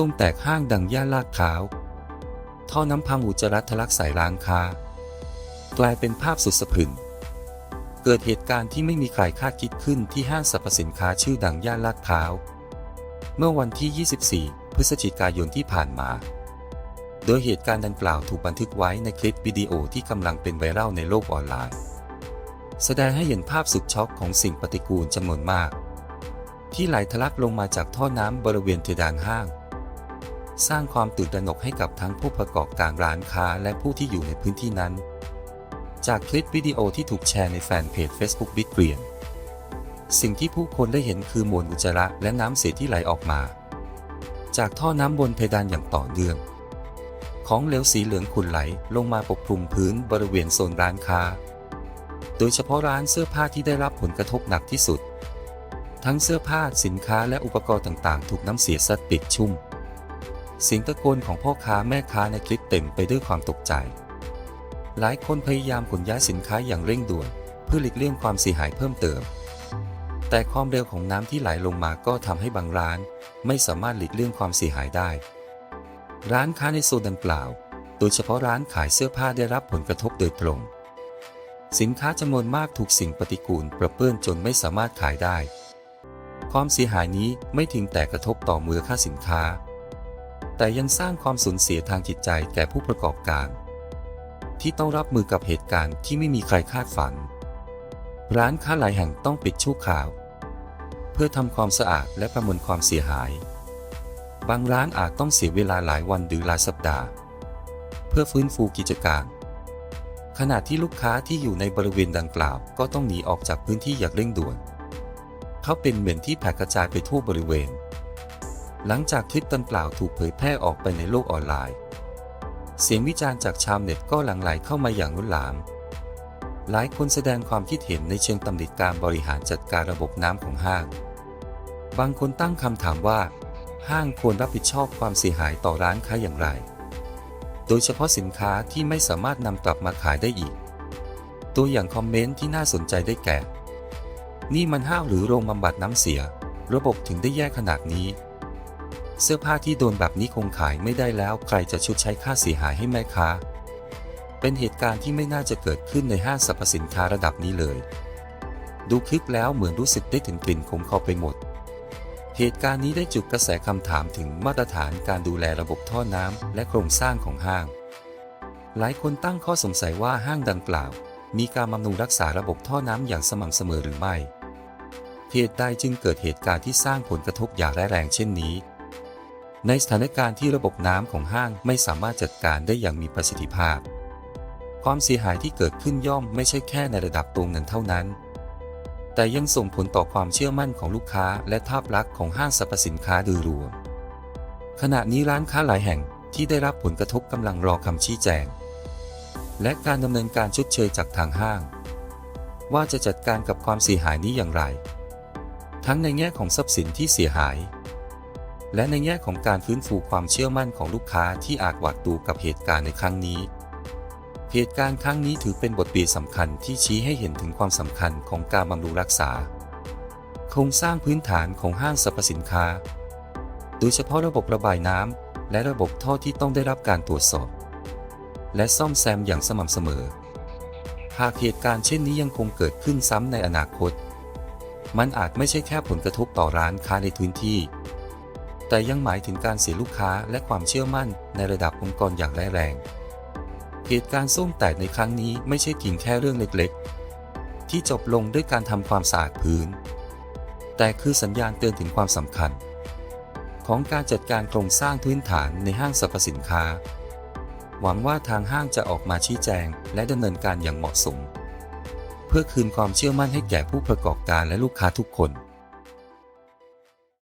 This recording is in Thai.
ส้มแตกห้างดังย่านลาดพร้าว ท่อน้ำพังอุจจาระทะลักใส่ร้านค้า กลายเป็นภาพสุดสะพรึง เกิดเหตุการณ์ที่ไม่มีใครคาดคิดขึ้นที่ห้างสรรพสินค้าชื่อดังย่านลาดพร้าว เมื่อวันที่ 24 พฤศจิกายนที่ผ่านมา โดยเหตุการณ์ดังกล่าวถูกบันทึกไว้ในคลิปวิดีโอที่กำลังเป็นไวรัลในโลกออนไลน์ แสดงให้เห็นภาพสุดช็อกของสิ่งปฏิกูลจำนวนมากที่ไหลทะลักลงมาจากท่อน้ำบริเวณเพดานห้าง สร้างความตื่นตระหนกให้กับทั้งผู้ประกอบการร้านค้าและผู้ที่อยู่ในพื้นที่นั้น จากคลิปวิดีโอที่ถูกแชร์ในแฟนเพจ Facebook บิ๊กเกรียน สิ่งที่ผู้คนได้เห็นคือมวลอุจจาระและน้ำเสียที่ไหลออกมา จากท่อน้ำบนเพดานอย่างต่อเนื่อง ของเหลวสีเหลืองขุ่นไหลลงมาปกคลุมพื้นบริเวณโซนร้านค้า โดยเฉพาะร้านเสื้อผ้าที่ได้รับผลกระทบหนักที่สุด ทั้งเสื้อผ้าสินค้าและอุปกรณ์ต่างๆ ถูกน้ำเสียซัดปิดชุ่ม เสียงตะโกนของพ่อค้าแม่ค้าในคลิปเต็มไปด้วยความตกใจ หลายคนพยายามขนย้ายสินค้าอย่างเร่งด่วน เพื่อหลีกเลี่ยงความเสียหายเพิ่มเติม แต่ความเร็วของน้ำที่ไหลลงมาก็ทำให้บางร้าน ไม่สามารถหลีกเลี่ยงความเสียหายได้ ร้านค้าในโซนดังกล่าว โดยเฉพาะร้านขายเสื้อผ้าได้รับผลกระทบโดยตรง สินค้าจำนวนมากถูกสิ่งปฏิกูลประเปื้อนจนไม่สามารถขายได้ ความเสียหายนี้ไม่ถึงแต่กระทบต่อมูลค่าสินค้า แต่ยังสร้างความสูญเสียทางจิตใจแก่ผู้ประกอบการ ที่ต้องรับมือกับเหตุการณ์ที่ไม่มีใครคาดฝัน ร้านค้าหลายแห่งต้องปิดชั่วคราว เพื่อทำความสะอาดและประเมินความเสียหาย บางร้านอาจต้องเสียเวลาหลายวันหรือหลายสัปดาห์ เพื่อฟื้นฟูกิจการ ขณะที่ลูกค้าที่อยู่ในบริเวณดังกล่าว ก็ต้องหนีออกจากพื้นที่อย่างเร่งด่วน เขาเป็นเหม็นที่แผ่กระจายไปทั่วบริเวณ หลังจากคลิปดังกล่าวถูกเผยแพร่ออกไปในโลกออนไลน์ เสียงวิจารณ์จากชาวเน็ตก็หลั่งไหลเข้ามาอย่างล้นหลาม หลายคนแสดงความคิดเห็นในเชิงตำหนิการบริหารจัดการระบบน้ำของห้าง บางคนตั้งคำถามว่า ห้างควรรับผิดชอบความเสียหายต่อร้านค้าอย่างไร โดยเฉพาะสินค้าที่ไม่สามารถนำกลับมาขายได้อีก ตัวอย่างคอมเมนต์ที่น่าสนใจได้แก่ นี่มันห้างหรือโรงบำบัดน้ำเสีย ระบบถึงได้แย่ขนาดนี้ เสื้อผ้าที่โดนแบบนี้คงขายไม่ได้แล้ว ใครจะชดใช้ค่าเสียหายให้แม่ค้า เป็นเหตุการณ์ที่ไม่น่าจะเกิดขึ้นในห้างสรรพสินค้าระดับนี้เลย ดูคลิปแล้วเหมือนรู้สึกได้ถึงกลิ่นขมคอไปหมด เหตุการณ์นี้ได้จุดกระแสคำถามถึงมาตรฐานการดูแลระบบท่อน้ำและโครงสร้างของห้าง หลายคนตั้งข้อสงสัยว่าห้างดังกล่าว มีการบำรุงรักษาระบบท่อน้ำอย่างสม่ำเสมอหรือไม่เหตุใดจึงเกิดเหตุการณ์ที่สร้างผลกระทบอย่างร้ายแรงเช่นนี้ ในสถานการณ์ที่ระบบน้ำของห้างไม่สามารถจัดการได้อย่างมีประสิทธิภาพ ความเสียหายที่เกิดขึ้นย่อมไม่ใช่แค่ในระดับตัวเงินเท่านั้น แต่ยังส่งผลต่อความเชื่อมั่นของลูกค้าและภาพลักษณ์ของห้างสรรพสินค้าโดยรวม ขณะนี้ร้านค้าหลายแห่งที่ได้รับผลกระทบกำลังรอคำชี้แจง และการดำเนินการชดเชยจากทางห้าง ว่าจะจัดการกับความเสียหายนี้อย่างไร ทั้งในแง่ของทรัพย์สินที่เสียหาย และในแง่ของการฟื้นฟูความเชื่อมั่นของลูกค้าที่อาจหวาดกลัวกับเหตุการณ์ในครั้งนี้ เหตุการณ์ครั้งนี้ถือเป็นบทเรียนสำคัญที่ชี้ให้เห็นถึงความสำคัญของการบำรุงรักษา โครงสร้างพื้นฐานของห้างสรรพสินค้า โดยเฉพาะระบบระบายน้ำและระบบท่อที่ต้องได้รับการตรวจสอบ และซ่อมแซมอย่างสม่ำเสมอ หากเหตุการณ์เช่นนี้ยังคงเกิดขึ้นซ้ำในอนาคต มันอาจไม่ใช่แค่ผลกระทบต่อร้านค้าในพื้นที่ แต่ยังหมายถึงการเสียลูกค้าและความเชื่อมั่นในระดับองค์กรอย่างร้ายแรง เหตุการณ์ส้มแตกในครั้งนี้ไม่ใช่เพียงแค่เรื่องเล็กๆ ที่จบลงด้วยการทำความสะอาดพื้น แต่คือสัญญาณเตือนถึงความสำคัญ ของการจัดการโครงสร้างพื้นฐานในห้างสรรพสินค้า หวังว่าทางห้างจะออกมาชี้แจงและดำเนินการอย่างเหมาะสม เพื่อคืนความเชื่อมั่นให้แก่ผู้ประกอบการและลูกค้าทุกคน